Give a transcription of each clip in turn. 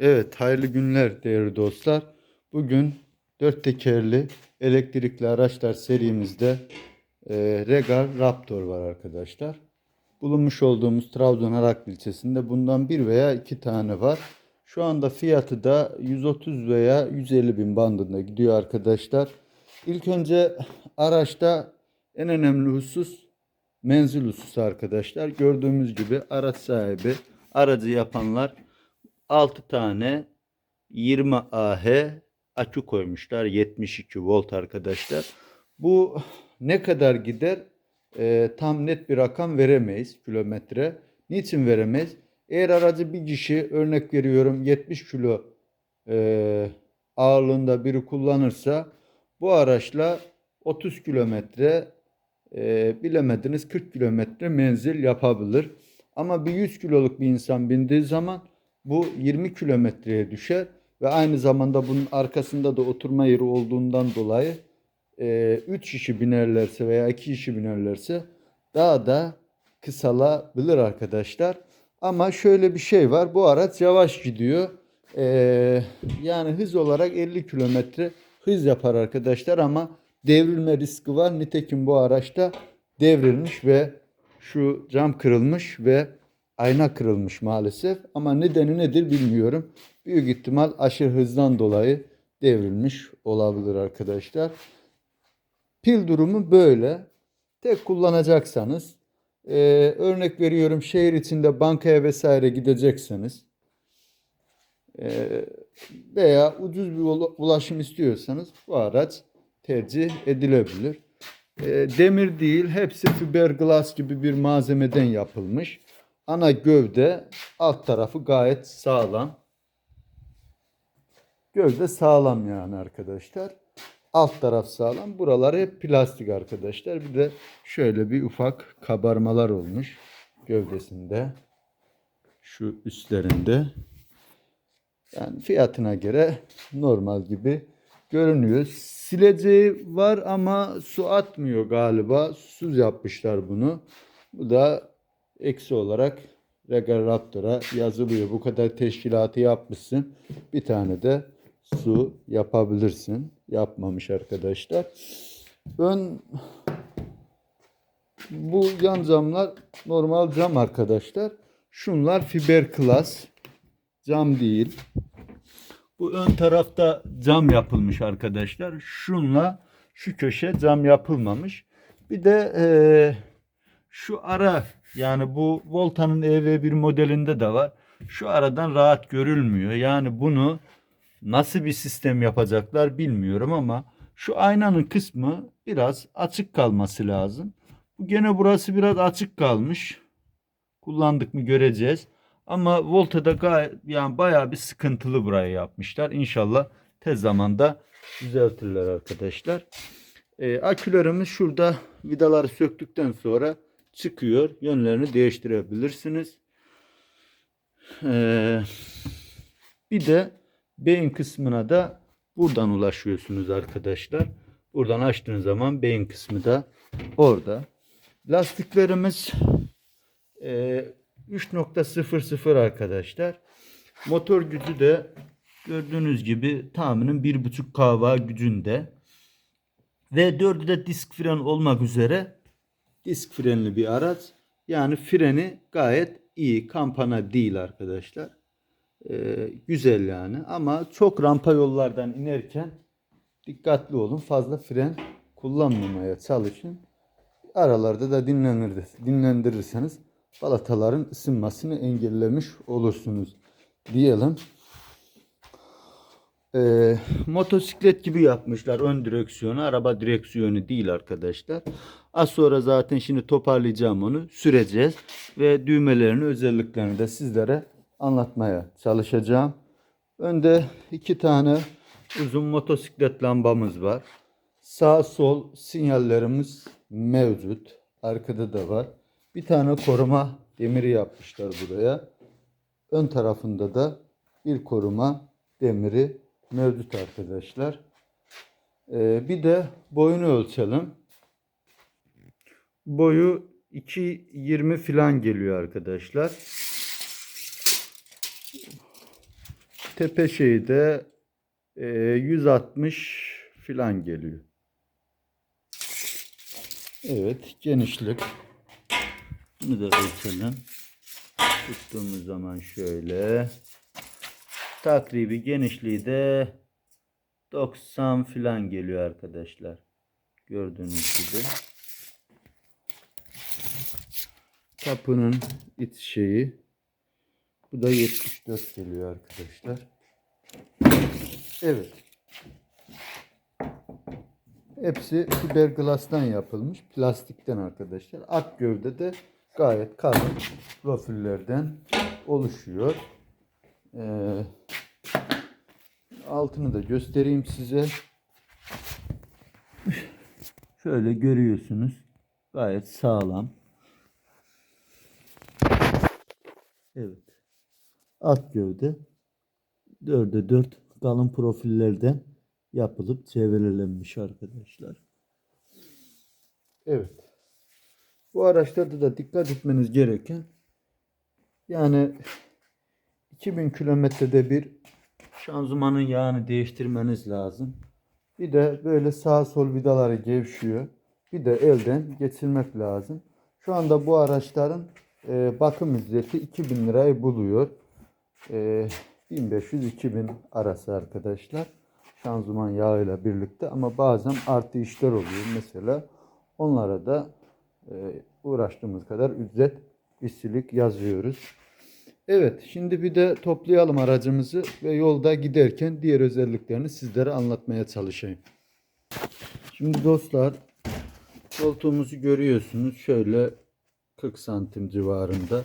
Evet, hayırlı günler değerli dostlar. Bugün dört tekerli elektrikli araçlar serimizde e, Regal Raptor var arkadaşlar. Bulunmuş olduğumuz Trabzon Araklı ilçesinde bundan bir veya iki tane var. Şu anda fiyatı da 130 veya 150 bin bandında gidiyor arkadaşlar. İlk önce araçta en önemli husus menzil hususu arkadaşlar. Gördüğümüz gibi araç sahibi, aracı yapanlar 6 tane 20 Ah akü koymuşlar. 72 volt arkadaşlar. Bu ne kadar gider? Ee, tam net bir rakam veremeyiz kilometre. Niçin veremeyiz? Eğer aracı bir kişi örnek veriyorum 70 kilo e, ağırlığında biri kullanırsa bu araçla 30 kilometre e, bilemediniz 40 kilometre menzil yapabilir. Ama bir 100 kiloluk bir insan bindiği zaman bu 20 kilometreye düşer ve aynı zamanda bunun arkasında da oturma yeri olduğundan dolayı 3 kişi binerlerse veya 2 kişi binerlerse daha da kısalabilir arkadaşlar. Ama şöyle bir şey var. Bu araç yavaş gidiyor. Ee, yani hız olarak 50 kilometre hız yapar arkadaşlar ama devrilme riski var. Nitekim bu araçta devrilmiş ve şu cam kırılmış ve ayna kırılmış maalesef. Ama nedeni nedir bilmiyorum. Büyük ihtimal aşırı hızdan dolayı devrilmiş olabilir arkadaşlar. Pil durumu böyle. Tek kullanacaksanız e, örnek veriyorum şehir içinde bankaya vesaire gidecekseniz e, veya ucuz bir ula- ulaşım istiyorsanız bu araç tercih edilebilir. E, demir değil, hepsi fiberglass gibi bir malzemeden yapılmış. Ana gövde, alt tarafı gayet sağlam. Gövde sağlam yani arkadaşlar. Alt taraf sağlam. Buralar hep plastik arkadaşlar. Bir de şöyle bir ufak kabarmalar olmuş gövdesinde. Şu üstlerinde. Yani fiyatına göre normal gibi görünüyor. Sileceği var ama su atmıyor galiba. Susuz yapmışlar bunu. Bu da eksi olarak Regal Raptor'a yazılıyor. Bu kadar teşkilatı yapmışsın. Bir tane de su yapabilirsin. Yapmamış arkadaşlar. Ön bu yan camlar normal cam arkadaşlar. Şunlar fiber klas. Cam değil. Bu ön tarafta cam yapılmış arkadaşlar. Şunla şu köşe cam yapılmamış. Bir de eee, şu ara yani bu Volta'nın EV1 modelinde de var. Şu aradan rahat görülmüyor. Yani bunu nasıl bir sistem yapacaklar bilmiyorum ama şu aynanın kısmı biraz açık kalması lazım. Bu gene burası biraz açık kalmış. Kullandık mı göreceğiz. Ama Volta'da gayet yani bayağı bir sıkıntılı burayı yapmışlar. İnşallah tez zamanda düzeltirler arkadaşlar. Ee, akülerimiz şurada vidaları söktükten sonra çıkıyor. Yönlerini değiştirebilirsiniz. Ee, bir de beyin kısmına da buradan ulaşıyorsunuz arkadaşlar. Buradan açtığınız zaman beyin kısmı da orada. Lastiklerimiz e, 3.00 arkadaşlar. Motor gücü de gördüğünüz gibi tahminin 1.5 kW gücünde. Ve dördü de disk fren olmak üzere disk frenli bir araç. Yani freni gayet iyi. Kampana değil arkadaşlar. Ee, güzel yani. Ama çok rampa yollardan inerken dikkatli olun. Fazla fren kullanmamaya çalışın. Aralarda da dinlenir, dinlendirirseniz balataların ısınmasını engellemiş olursunuz diyelim. Ee, motosiklet gibi yapmışlar ön direksiyonu. Araba direksiyonu değil arkadaşlar. Az sonra zaten şimdi toparlayacağım onu. Süreceğiz. Ve düğmelerini özelliklerini de sizlere anlatmaya çalışacağım. Önde iki tane uzun motosiklet lambamız var. Sağ sol sinyallerimiz mevcut. Arkada da var. Bir tane koruma demiri yapmışlar buraya. Ön tarafında da bir koruma demiri mevcut arkadaşlar. Ee, bir de boyunu ölçelim. Boyu 2.20 falan geliyor arkadaşlar. tepe şeyi de e, 160 filan geliyor. Evet, genişlik. Bunu da ölçelim. Tuttuğumuz zaman şöyle. Takribi genişliği de 90 filan geliyor arkadaşlar. Gördüğünüz gibi. Kapının iç şeyi. Bu da 74 geliyor arkadaşlar. Evet. Hepsi fiberglass'tan yapılmış. Plastikten arkadaşlar. Ak gövde de gayet kalın profillerden oluşuyor. Ee, altını da göstereyim size. Şöyle görüyorsunuz. Gayet sağlam. Evet. Alt gövde dörde dört kalın profillerden yapılıp çevrelenmiş arkadaşlar. Evet. Bu araçlarda da dikkat etmeniz gereken yani 2000 kilometrede bir şanzımanın yağını değiştirmeniz lazım. Bir de böyle sağ sol vidaları gevşiyor. Bir de elden geçirmek lazım. Şu anda bu araçların e, bakım ücreti 2000 lirayı buluyor. E, 1500-2000 arası arkadaşlar. Şanzıman yağıyla birlikte ama bazen artı işler oluyor. Mesela onlara da e, uğraştığımız kadar ücret işçilik yazıyoruz. Evet, şimdi bir de toplayalım aracımızı ve yolda giderken diğer özelliklerini sizlere anlatmaya çalışayım. Şimdi dostlar, koltuğumuzu görüyorsunuz. Şöyle 40 santim civarında.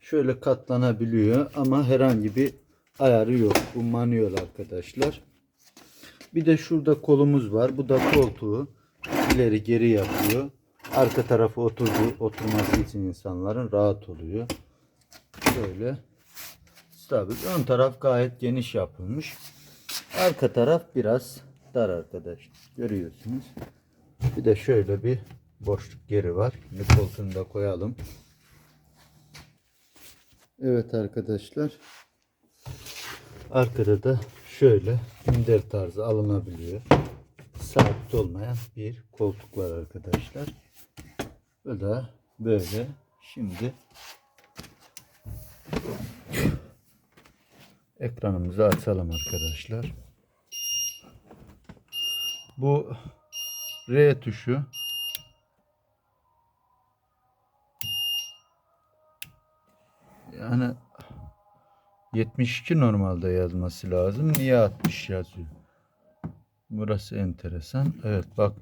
Şöyle katlanabiliyor ama herhangi bir ayarı yok. Bu manuel arkadaşlar. Bir de şurada kolumuz var. Bu da koltuğu ileri geri yapıyor. Arka tarafı oturdu, oturması için insanların rahat oluyor. Şöyle stabil. Ön taraf gayet geniş yapılmış. Arka taraf biraz dar arkadaşlar. Görüyorsunuz. Bir de şöyle bir boşluk yeri var. Şimdi koltuğunu da koyalım. Evet arkadaşlar. Arkada da şöyle minder tarzı alınabiliyor. Sabit olmayan bir koltuk var arkadaşlar. Bu da böyle. Şimdi ekranımızı açalım arkadaşlar. Bu R tuşu yani 72 normalde yazması lazım. Niye 60 yazıyor? Burası enteresan. Evet bak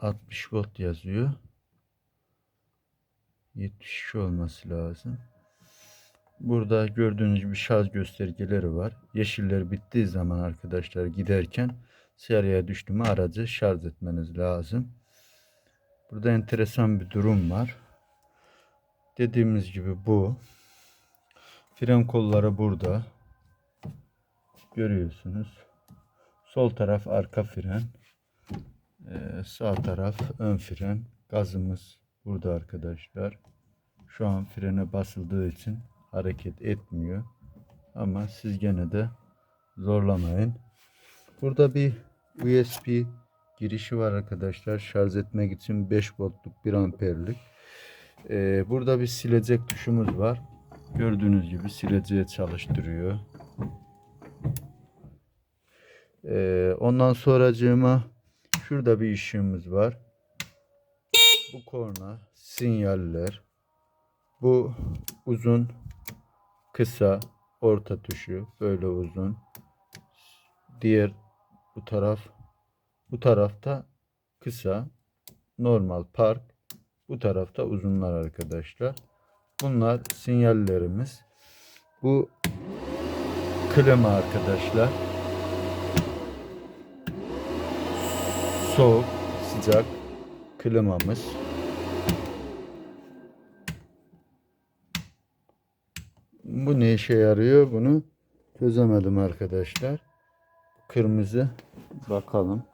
60 volt yazıyor. 72 olması lazım. Burada gördüğünüz gibi şarj göstergeleri var. Yeşiller bittiği zaman arkadaşlar giderken sarıya düştü mü aracı şarj etmeniz lazım. Burada enteresan bir durum var. Dediğimiz gibi bu. Fren kolları burada. Görüyorsunuz. Sol taraf arka fren. Ee, sağ taraf ön fren. Gazımız burada arkadaşlar. Şu an frene basıldığı için hareket etmiyor. Ama siz gene de zorlamayın. Burada bir USB girişi var arkadaşlar. Şarj etmek için 5 voltluk 1 amperlik. Ee, burada bir silecek tuşumuz var. Gördüğünüz gibi sileceği çalıştırıyor. Ee, ondan sonracığıma şurada bir ışığımız var. Bu korna, sinyaller. Bu uzun, kısa, orta tuşu böyle uzun. Diğer bu taraf, bu tarafta kısa, normal park. Bu tarafta uzunlar arkadaşlar. Bunlar sinyallerimiz. Bu klima arkadaşlar. Soğuk, sıcak klimamız. Bu ne işe yarıyor bunu çözemedim arkadaşlar. Kırmızı bakalım.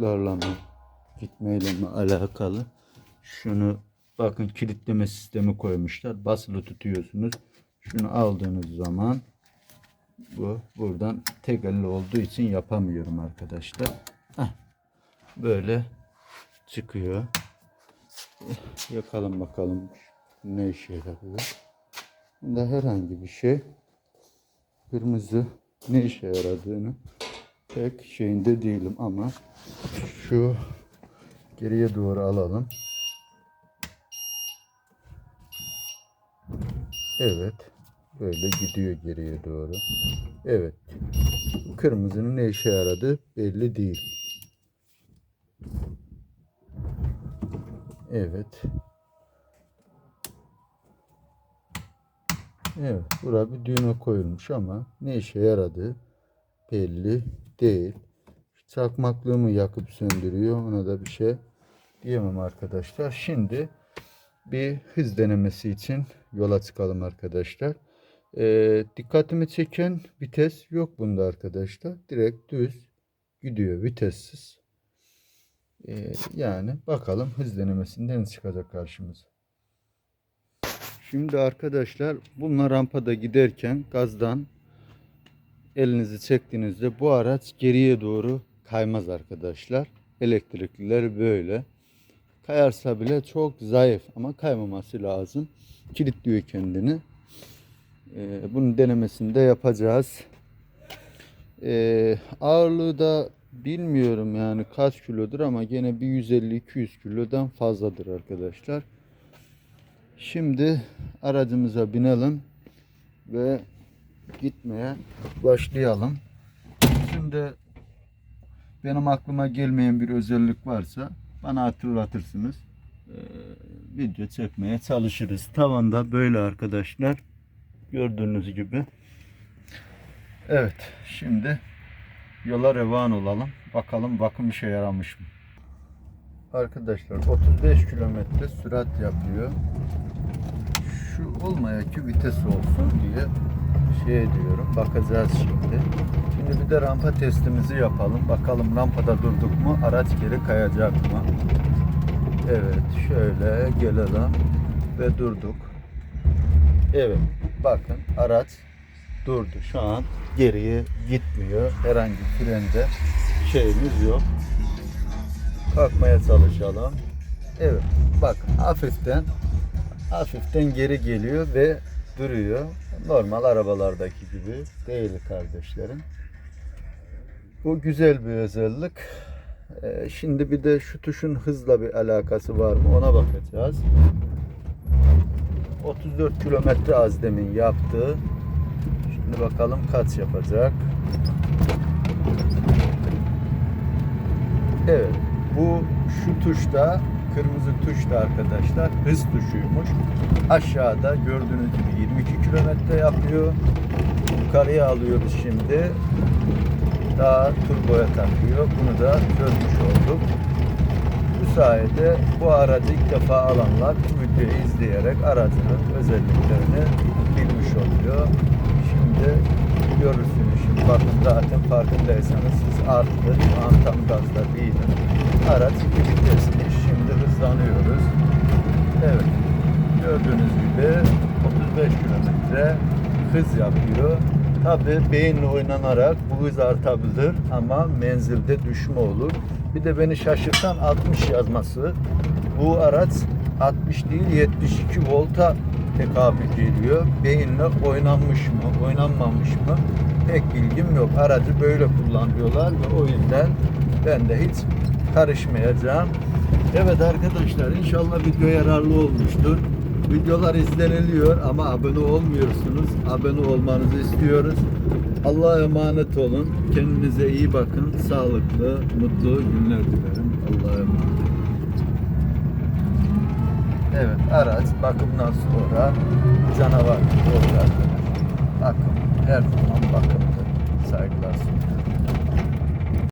Işıklarla mı gitmeyle mi alakalı? Şunu bakın kilitleme sistemi koymuşlar. Basılı tutuyorsunuz. Şunu aldığınız zaman bu buradan tek elle olduğu için yapamıyorum arkadaşlar. Heh. Böyle çıkıyor. Yakalım bakalım ne işe yarıyor. Bunda herhangi bir şey kırmızı ne işe yaradığını pek şeyinde değilim ama şu geriye doğru alalım. Evet. Böyle gidiyor geriye doğru. Evet. Kırmızının ne işe yaradığı belli değil. Evet. Evet. Bura bir düğme koyulmuş ama ne işe yaradığı belli değil. Çakmaklığımı yakıp söndürüyor. Ona da bir şey diyemem arkadaşlar. Şimdi bir hız denemesi için yola çıkalım arkadaşlar. Ee, dikkatimi çeken vites yok bunda arkadaşlar. Direkt düz gidiyor vitessiz. Ee, yani bakalım hız denemesinde ne çıkacak karşımıza. Şimdi arkadaşlar bununla rampada giderken gazdan elinizi çektiğinizde bu araç geriye doğru kaymaz arkadaşlar. Elektrikliler böyle. Kayarsa bile çok zayıf ama kaymaması lazım. Kilitliyor kendini. Ee, bunun denemesini de yapacağız. Ee, ağırlığı da bilmiyorum yani kaç kilodur ama gene bir 150-200 kilodan fazladır arkadaşlar. Şimdi aracımıza binelim ve gitmeye başlayalım. Şimdi benim aklıma gelmeyen bir özellik varsa bana hatırlatırsınız. Ee, video çekmeye çalışırız. Tavanda böyle arkadaşlar. Gördüğünüz gibi. Evet. Şimdi yola revan olalım. Bakalım bakım işe yaramış mı? Arkadaşlar 35 kilometre sürat yapıyor. Şu olmaya ki vites olsun diye şey diyorum. Bakacağız şimdi. Şimdi bir de rampa testimizi yapalım. Bakalım rampada durduk mu? Araç geri kayacak mı? Evet. Şöyle gelelim. Ve durduk. Evet. Bakın araç durdu. Şu an geriye gitmiyor. Herhangi frende şeyimiz yok. Kalkmaya çalışalım. Evet. Bak hafiften hafiften geri geliyor ve duruyor. Normal arabalardaki gibi değil kardeşlerim. Bu güzel bir özellik. Ee, şimdi bir de şu tuşun hızla bir alakası var mı ona bakacağız. 34 kilometre az demin yaptı. Şimdi bakalım kaç yapacak. Evet. Bu şu tuşta kırmızı tuş da arkadaşlar hız tuşuymuş. Aşağıda gördüğünüz gibi 22 kilometre yapıyor. Yukarıya alıyoruz şimdi. Daha turboya takıyor. Bunu da çözmüş olduk. Bu sayede bu aracı ilk defa alanlar bu videoyu izleyerek aracının özelliklerini bilmiş oluyor. Şimdi görürsünüz şimdi bakın zaten farkındaysanız siz arttı. Şu an tam gazda değilim. Araç iki. Hızlanıyoruz. Evet. Gördüğünüz gibi 35 kilometre hız yapıyor. Tabi beyinle oynanarak bu hız artabilir ama menzilde düşme olur. Bir de beni şaşırtan 60 yazması. Bu araç 60 değil 72 volta tekabül ediyor. Beyinle oynanmış mı, oynanmamış mı pek bilgim yok. Aracı böyle kullanıyorlar ve o yüzden ben de hiç karışmayacağım. Evet arkadaşlar inşallah video yararlı olmuştur. Videolar izleniliyor ama abone olmuyorsunuz. Abone olmanızı istiyoruz. Allah'a emanet olun. Kendinize iyi bakın. Sağlıklı, mutlu günler dilerim. Allah'a emanet. Evet araç bakımdan sonra canavar olacak. Bakım her zaman bakımdır. Saygılar sunuyorum.